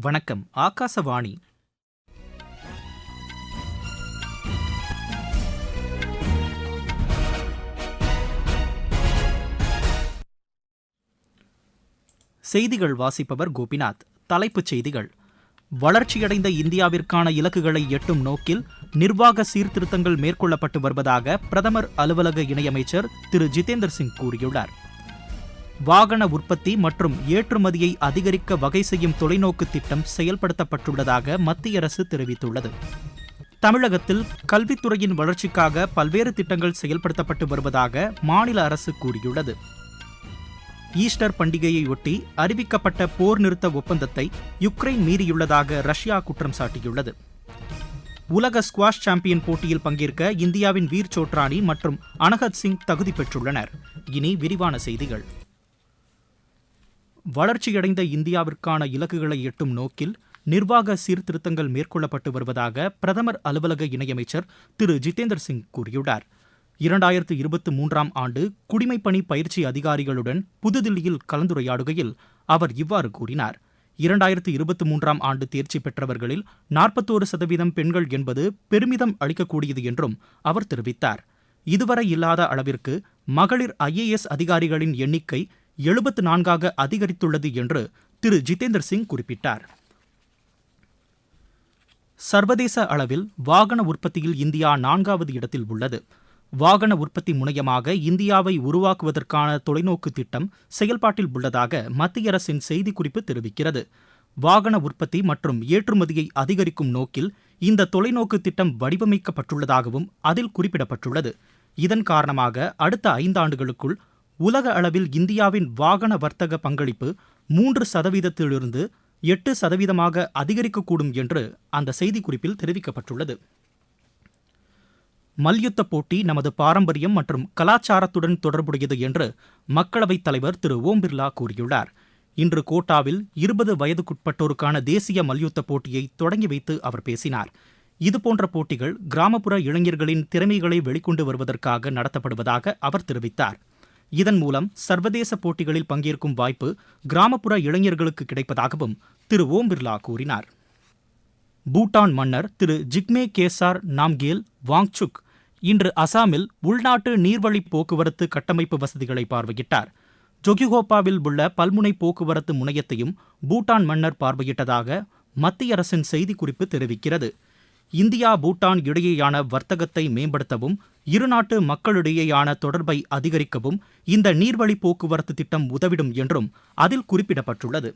வணக்கம் ஆகாசவாணி. செய்திகள் வாசிப்பவர் கோபிநாத். தலைப்புச் செய்திகள். வளர்ச்சியடைந்த இந்தியாவிற்கான இலக்குகளை எட்டும் நோக்கில் நிர்வாக சீர்திருத்தங்கள் மேற்கொள்ளப்பட்டு வருவதாக பிரதமர் அலுவலக இணையமைச்சர் திரு. ஜிதேந்தர் சிங் கூறியுள்ளார். வாகன உற்பத்தி மற்றும் ஏற்றுமதியை அதிகரிக்க வகை செய்யும் தொலைநோக்கு திட்டம் செயல்படுத்தப்பட்டுள்ளதாக மத்திய அரசு தெரிவித்துள்ளது. தமிழகத்தில் கல்வித்துறையின் வளர்ச்சிக்காக பல்வேறு திட்டங்கள் செயல்படுத்தப்பட்டு வருவதாக மாநில அரசு கூறியுள்ளது. ஈஸ்டர் பண்டிகையையொட்டி அறிவிக்கப்பட்ட போர் நிறுத்த ஒப்பந்தத்தை யுக்ரைன் மீறியுள்ளதாக ரஷ்யா குற்றம் சாட்டியுள்ளது. உலக ஸ்குவாஷ் சாம்பியன் போட்டியில் பங்கேற்க இந்தியாவின் வீர் சோட்ரானி மற்றும் அனகத் சிங் தகுதி பெற்றுள்ளனர். இனி விரிவான செய்திகள். வளர்ச்சியடைந்த இந்தியாவிற்கான இலக்குகளை எட்டும் நோக்கில் நிர்வாக சீர்திருத்தங்கள் மேற்கொள்ளப்பட்டு வருவதாக பிரதமர் அலுவலக இணையமைச்சர் திரு. ஜிதேந்தர் சிங் கூறியுள்ளார். இரண்டாயிரத்து இருபத்தி மூன்றாம் ஆண்டு குடிமைப்பணி பயிற்சி அதிகாரிகளுடன் புதுதில்லியில் கலந்துரையாடுகையில் அவர் இவ்வாறு கூறினார். இரண்டாயிரத்து இருபத்தி மூன்றாம் ஆண்டு தேர்ச்சி பெற்றவர்களில் நாற்பத்தோரு சதவீதம் பெண்கள் என்பது பெருமிதம் அளிக்கக்கூடியது என்றும் அவர் தெரிவித்தார். இதுவரை இல்லாத அளவிற்கு மகளிர் ஐஏஎஸ் அதிகாரிகளின் எண்ணிக்கை எழுபத்து நான்காக அதிகரித்துள்ளது என்று திரு ஜிதேந்தர் சிங் குறிப்பிட்டார். சர்வதேச அளவில் வாகன உற்பத்தியில் இந்தியா நான்காவது இடத்தில் உள்ளது. வாகன உற்பத்தி முனையமாக இந்தியாவை உருவாக்குவதற்கான தொலைநோக்கு திட்டம் செயல்பாட்டில் உள்ளதாக மத்திய அரசின் செய்திக்குறிப்பு தெரிவிக்கிறது. வாகன உற்பத்தி மற்றும் ஏற்றுமதியை அதிகரிக்கும் நோக்கில் இந்த தொலைநோக்கு திட்டம் வடிவமைக்கப்பட்டுள்ளதாகவும் அதில் குறிப்பிடப்பட்டுள்ளது. இதன் காரணமாக அடுத்த ஐந்தாண்டுகளுக்குள் உலக அளவில் இந்தியாவின் வாகன வர்த்தக பங்களிப்பு மூன்று சதவீதத்திலிருந்து எட்டு சதவீதமாக அதிகரிக்கக்கூடும் என்று அந்த செய்திக்குறிப்பில் தெரிவிக்கப்பட்டுள்ளது. மல்யுத்த போட்டி நமது பாரம்பரியம் மற்றும் கலாச்சாரத்துடன் தொடர்புடையது என்று மக்களவைத் தலைவர் திரு ஓம் பிர்லா கூறியுள்ளார். இன்று கோட்டாவில் இருபது வயதுக்குட்பட்டோருக்கான தேசிய மல்யுத்த போட்டியை தொடங்கி வைத்து அவர் பேசினார். இதுபோன்ற போட்டிகள் கிராமப்புற இளைஞர்களின் திறமைகளை வெளிக்கொண்டு வருவதற்காக நடத்தப்படுவதாக அவர் தெரிவித்தார். இதன் மூலம் சர்வதேச போட்டிகளில் பங்கேற்கும் வாய்ப்பு கிராமப்புற இளைஞர்களுக்கு கிடைப்பதாகவும் திரு ஓம் பிர்லா கூறினார். பூட்டான் மன்னர் திரு ஜிக்மே கேசார் நாம்கேல் வாங்சுக் இன்று அசாமில் உள்நாட்டு நீர்வழி போக்குவரத்து கட்டமைப்பு வசதிகளை பார்வையிட்டார். ஜொகிஹோப்பாவில் உள்ள பல்முனை போக்குவரத்து முனையத்தையும் பூட்டான் மன்னர் பார்வையிட்டதாக மத்திய அரசின் செய்திக்குறிப்பு தெரிவிக்கிறது. இந்தியா பூட்டான் இடையேயான வர்த்தகத்தை மேம்படுத்தவும் இருநாட்டு மக்களிடையேயான தொடர்பை அதிகரிக்கவும் இந்த நீர்வழி போக்குவரத்து திட்டம் உதவிடும் என்றும் அதில் குறிப்பிடப்பட்டுள்ளது.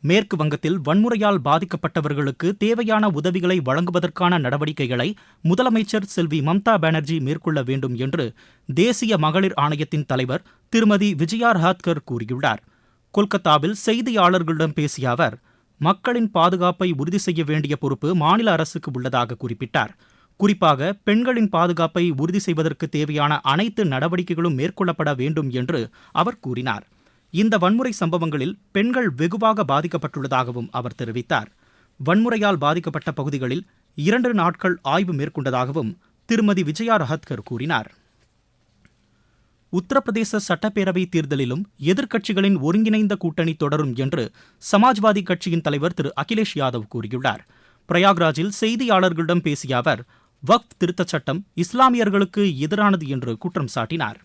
மேற்கு வங்கத்தில் வன்முறையால் பாதிக்கப்பட்டவர்களுக்கு தேவையான உதவிகளை வழங்குவதற்கான நடவடிக்கைகளை முதலமைச்சர் செல்வி மம்தா பானர்ஜி மேற்கொள்ள வேண்டும் என்று தேசிய மகளிர் ஆணையத்தின் தலைவர் திருமதி விஜயா ரஹாத்கர் கூறியுள்ளார். கொல்கத்தாவில் செய்தியாளர்களிடம் பேசிய அவர் மக்களின் பாதுகாப்பை உறுதி செய்ய வேண்டிய பொறுப்பு மாநில அரசுக்கு உள்ளதாக குறிப்பிட்டார். குறிப்பாக பெண்களின் பாதுகாப்பை உறுதி செய்வதற்கு தேவையான அனைத்து நடவடிக்கைகளும் மேற்கொள்ளப்பட வேண்டும் என்று அவர் கூறினார். இந்த வன்முறை சம்பவங்களில் பெண்கள் வெகுவாக பாதிக்கப்பட்டுள்ளதாகவும் அவர் தெரிவித்தார். வன்முறையால் பாதிக்கப்பட்ட பகுதிகளில் இரண்டு நாட்கள் ஆய்வு மேற்கொண்டதாகவும் திருமதி விஜயா ரஹத்கர் கூறினார். உத்தரப்பிரதேச சட்டப்பேரவை தேர்தலிலும் எதிர்க்கட்சிகளின் ஒருங்கிணைந்த கூட்டணி தொடரும் என்று சமாஜ்வாதி கட்சியின் தலைவர் திரு அகிலேஷ் யாதவ் கூறியுள்ளார். பிரயாக்ராஜில் செய்தியாளர்களிடம் பேசிய அவர் வக்ஃப் திருத்தச் சட்டம் இஸ்லாமியர்களுக்கு எதிரானது என்று குற்றம் சாட்டினார்.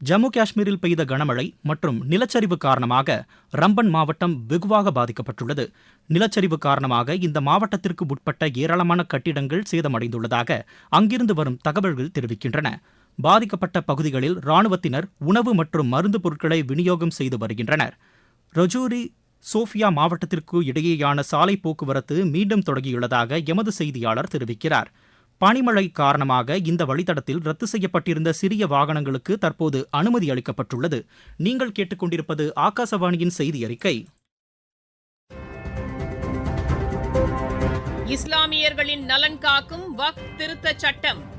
ஜம்மு காஷ்மீரில் பெய்த கனமழை மற்றும் நிலச்சரிவு காரணமாக ரம்பன் மாவட்டம் வெகுவாக பாதிக்கப்பட்டுள்ளது. நிலச்சரிவு காரணமாக இந்த மாவட்டத்திற்கு உட்பட்ட ஏராளமான கட்டிடங்கள் சேதமடைந்துள்ளதாக அங்கிருந்து வரும் தகவல்கள் தெரிவிக்கின்றன. பாதிக்கப்பட்ட பகுதிகளில் ராணுவத்தினர் உணவு மற்றும் மருந்து பொருட்களை விநியோகம் செய்து வருகின்றனர். ரஜூரி சோஃபியா மாவட்டத்திற்கு இடையேயான சாலை போக்குவரத்து மீண்டும் தொடங்கியுள்ளதாக எமது செய்தியாளர் தெரிவிக்கிறார். பனிமழை காரணமாக இந்த வழித்தடத்தில் ரத்து செய்யப்பட்டிருந்த சிறிய வாகனங்களுக்கு தற்போது அனுமதி அளிக்கப்பட்டுள்ளது. நீங்கள் கேட்டுக்கொண்டிருப்பது ஆகாசவாணியின் செய்தி அறிக்கை. இஸ்லாமியர்களின் நலன் காக்கும் வக் திருத்த சட்டம்.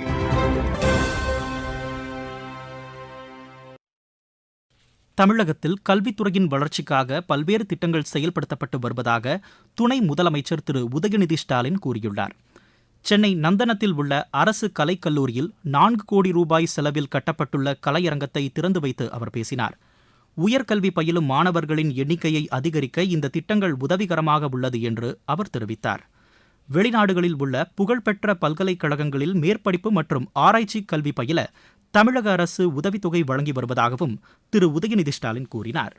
தமிழகத்தில் கல்வித்துறையின் வளர்ச்சிக்காக பல்வேறு திட்டங்கள் செயல்படுத்தப்பட்டு வருவதாக துணை முதலமைச்சர் திரு உதயநிதி ஸ்டாலின் கூறியுள்ளார். சென்னை நந்தனத்தில் உள்ள அரசு கலைக்கல்லூரியில் நான்கு கோடி ரூபாய் செலவில் கட்டப்பட்டுள்ள கலையரங்கத்தை திறந்து வைத்து அவர் பேசினார். உயர்கல்வி பயிலும் மாணவர்களின் எண்ணிக்கையை அதிகரிக்க இந்த திட்டங்கள் உதவிகரமாக உள்ளது என்று அவர் தெரிவித்தார். வெளிநாடுகளில் உள்ள புகழ்பெற்ற பல்கலைக்கழகங்களில் மேற்படிப்பு மற்றும் ஆராய்ச்சி கல்வி பயில தமிழக அரசு உதவித்தொகை வழங்கி வருவதாகவும் திரு. உதயநிதி ஸ்டாலின் கூறினார்.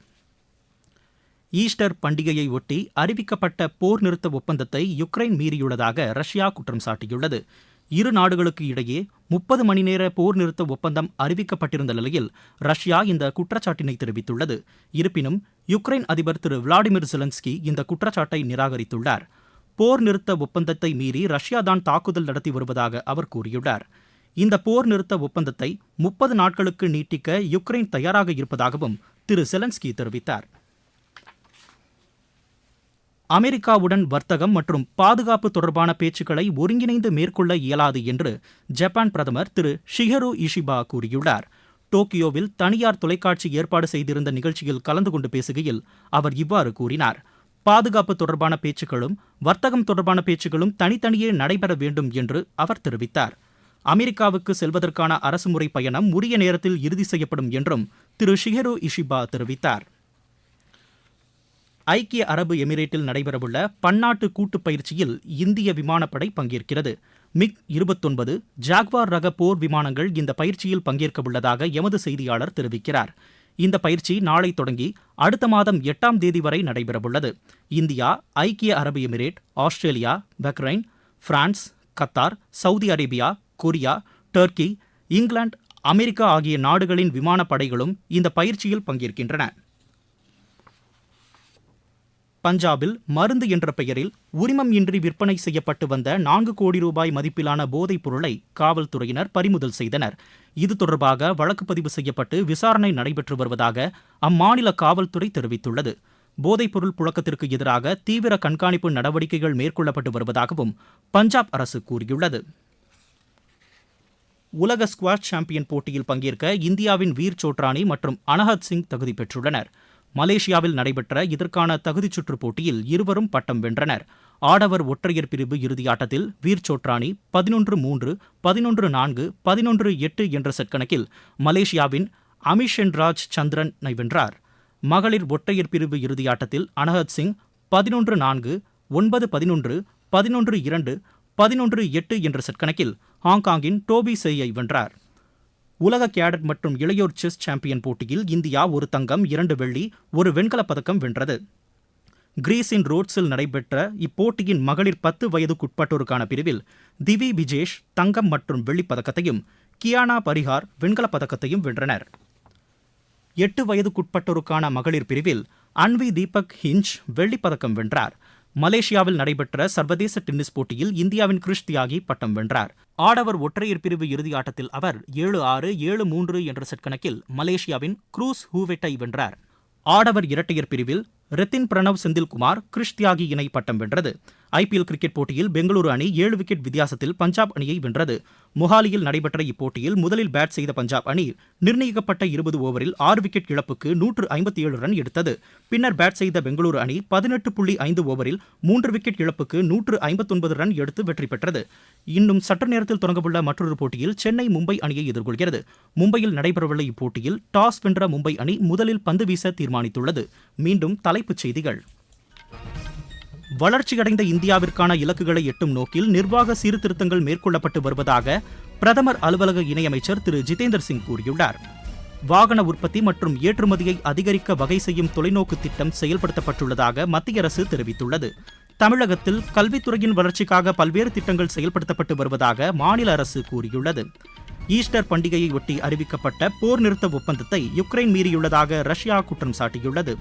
ஈஸ்டர் பண்டிகையை ஒட்டி அறிவிக்கப்பட்ட போர் நிறுத்த ஒப்பந்தத்தை யுக்ரைன் மீறியுள்ளதாக ரஷ்யா குற்றம் சாட்டியுள்ளது. இரு நாடுகளுக்கு இடையே முப்பது மணி நேர போர் நிறுத்த ஒப்பந்தம் அறிவிக்கப்பட்டிருந்த நிலையில் ரஷ்யா இந்த குற்றச்சாட்டினை தெரிவித்துள்ளது. இருப்பினும் யுக்ரைன் அதிபர் திரு. விளாடிமிர் ஜெலன்ஸ்கி இந்த குற்றச்சாட்டை நிராகரித்துள்ளார். போர் நிறுத்த ஒப்பந்தத்தை மீறி ரஷ்யா தான் தாக்குதல் நடத்தி வருவதாக அவர் கூறியுள்ளார். இந்த போர் நிறுத்த ஒப்பந்தத்தை முப்பது நாட்களுக்கு நீட்டிக்க யுக்ரைன் தயாராக இருப்பதாகவும் திரு செலன்ஸ்கி தெரிவித்தார். அமெரிக்காவுடன் வர்த்தகம் மற்றும் பாதுகாப்பு தொடர்பான பேச்சுக்களை ஒருங்கிணைந்து மேற்கொள்ள இயலாது என்று ஜப்பான் பிரதமர் திரு ஷிகரு இஷிபா கூறியுள்ளார். டோக்கியோவில் தனியார் தொலைக்காட்சி ஏற்பாடு செய்திருந்த நிகழ்ச்சியில் கலந்து கொண்டு பேசுகையில் அவர் இவ்வாறு கூறினார். பாதுகாப்பு தொடர்பான பேச்சுக்களும் வர்த்தகம் தொடர்பான பேச்சுக்களும் தனித்தனியே நடைபெற வேண்டும் என்று அவர் தெரிவித்தார். அமெரிக்காவுக்கு செல்வதற்கான அரசுமுறை பயணம் உரிய நேரத்தில் இறுதி செய்யப்படும் என்றும் திரு ஷிஹெரு இஷிபா தெரிவித்தார். ஐக்கிய அரபு எமிரேட்டில் நடைபெறவுள்ள பன்னாட்டு கூட்டுப் பயிற்சியில் இந்திய விமானப்படை பங்கேற்கிறது. மிக் இருபத்தொன்பது ஜாக்வார் ரக போர் விமானங்கள் இந்த பயிற்சியில் பங்கேற்க உள்ளதாக எமது செய்தியாளர் தெரிவிக்கிறார். இந்த பயிற்சி நாளை தொடங்கி அடுத்த மாதம் எட்டாம் தேதி வரை நடைபெறவுள்ளது. இந்தியா ஐக்கிய அரபு emirate Australia Bahrain France Qatar Saudi Arabia Korea Turkey England America ஆகிய நாடுகளின் விமானப்படைகளும் இந்த பயிற்சியில் பங்கேற்கின்றன. பஞ்சாபில் மருந்து என்ற பெயரில் உரிமம் இன்றி விற்பனை செய்யப்பட்டு வந்த நான்கு கோடி ரூபாய் மதிப்பிலான போதைப் பொருளை காவல்துறையினர் பறிமுதல் செய்தனர். இது தொடர்பாக வழக்கு பதிவு செய்யப்பட்டு விசாரணை நடைபெற்று வருவதாக அம்மாநில காவல்துறை தெரிவித்துள்ளது. போதைப்பொருள் புழக்கத்திற்கு எதிராக தீவிர கண்காணிப்பு நடவடிக்கைகள் மேற்கொள்ளப்பட்டு வருவதாகவும் பஞ்சாப் அரசு கூறியுள்ளது. உலக ஸ்குவாஷ் சாம்பியன் போட்டியில் பங்கேற்க இந்தியாவின் வீர் சோட்ரானி மற்றும் அனஹத் சிங் தகுதி பெற்றுள்ளனர். மலேசியாவில் நடைபெற்ற இதற்கான தகுதிச் சுற்று போட்டியில் இருவரும் பட்டம் வென்றனர். ஆடவர் ஒற்றையர் பிரிவு இறுதியாட்டத்தில் வீர் சோட்ரானி பதினொன்று மூன்று பதினொன்று நான்கு பதினொன்று எட்டு என்ற செட் கணக்கில் மலேசியாவின் அமிஷென்ராஜ் சந்திரனை வென்றார். மகளிர் ஒற்றையர் பிரிவு இறுதியாட்டத்தில் அனஹத் சிங் பதினொன்று நான்கு ஒன்பது பதினொன்று பதினொன்று இரண்டு பதினொன்று எட்டு என்ற செட் கணக்கில் ஹாங்காங்கின் டோபி சேயை வென்றார். உலக கேடட் மற்றும் இளையோர் செஸ் சாம்பியன் போட்டியில் இந்தியா ஒரு தங்கம் இரண்டு வெள்ளி ஒரு வெண்கலப் பதக்கம் வென்றது. கிரீஸின் ரோட்ஸில் நடைபெற்ற இப்போட்டியின் மகளிர் பத்து வயதுக்குட்பட்டோருக்கான பிரிவில் திவி விஜேஷ் தங்கம் மற்றும் வெள்ளிப் பதக்கத்தையும் கியானா பரிகார் வெண்கலப் பதக்கத்தையும் வென்றனர். எட்டு வயதுக்குட்பட்டோருக்கான மகளிர் பிரிவில் அன்வி தீபக் ஹிஞ்ச் வெள்ளிப்பதக்கம் வென்றார். மலேசியாவில் நடைபெற்ற சர்வதேச டென்னிஸ் போட்டியில் இந்தியாவின் கிருஷ் தியாகி பட்டம் வென்றார். ஆடவர் ஒற்றையர் பிரிவு இறுதியாட்டத்தில் அவர் ஏழு ஆறு ஏழு மூன்று என்ற செட் கணக்கில் மலேசியாவின் க்ரூஸ் ஹூவெட்டை வென்றார். ஆடவர் இரட்டையர் பிரிவில் ரித்தின் பிரணவ் செந்தில்குமார் கிருஷ் தியாகி இணை பட்டம் வென்றது. ஐபிஎல் கிரிக்கெட் போட்டியில் பெங்களூரு அணி ஏழு விக்கெட் வித்தியாசத்தில் பஞ்சாப் அணியை வென்றது. மொஹாலியில் நடைபெற்ற இப்போட்டியில் முதலில் பேட் செய்த பஞ்சாப் அணி நிர்ணயிக்கப்பட்ட இருபது ஓவரில் ஆறு விக்கெட் இழப்புக்கு நூற்று ஐம்பத்தி ஏழு ரன் எடுத்தது. பின்னர் பேட் செய்த பெங்களூரு அணி பதினெட்டு புள்ளி ஐந்து ஓவரில் மூன்று விக்கெட் இழப்புக்கு நூற்று ஐம்பத்தொன்பது ரன் எடுத்து வெற்றி பெற்றது. இன்னும் சற்று நேரத்தில் தொடங்கவுள்ள மற்றொரு போட்டியில் சென்னை மும்பை அணியை எதிர்கொள்கிறது. மும்பையில் நடைபெறவுள்ள இப்போட்டியில் டாஸ் வென்ற மும்பை அணி முதலில் பந்து வீச தீர்மானித்துள்ளது. மீண்டும் தலைப்புச் செய்திகள். வளர்ச்சியடைந்த இந்தியாவிற்கான இலக்குகளை எட்டும் நோக்கில் நிர்வாக சீர்திருத்தங்கள் மேற்கொள்ளப்பட்டு வருவதாக பிரதமர் அலுவலக இணையமைச்சர் திரு. ஜிதேந்தர் சிங் கூறியுள்ளார். வாகன உற்பத்தி மற்றும் ஏற்றுமதியை அதிகரிக்க வகை செய்யும் தொலைநோக்கு திட்டம் செயல்படுத்தப்பட்டுள்ளதாக மத்திய அரசு தெரிவித்துள்ளது. தமிழகத்தில் கல்வித்துறையின் வளர்ச்சிக்காக பல்வேறு திட்டங்கள் செயல்படுத்தப்பட்டு வருவதாக மாநில அரசு கூறியுள்ளது. ஈஸ்டர் பண்டிகையை ஒட்டி அறிவிக்கப்பட்ட போர் நிறுத்த ஒப்பந்தத்தை யுக்ரைன் மீறியுள்ளதாக ரஷ்யா குற்றம் சாட்டியுள்ளது.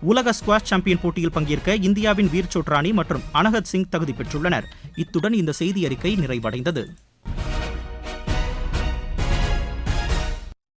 உலக ஸ்குவாஷ் சாம்பியன் போட்டியில் பங்கேற்க இந்தியாவின் வீர் சோட்ரானி மற்றும் அனகத் சிங் தகுதி பெற்றுள்ளனர். இத்துடன் இந்த செய்தி அறிக்கை நிறைவடைந்தது.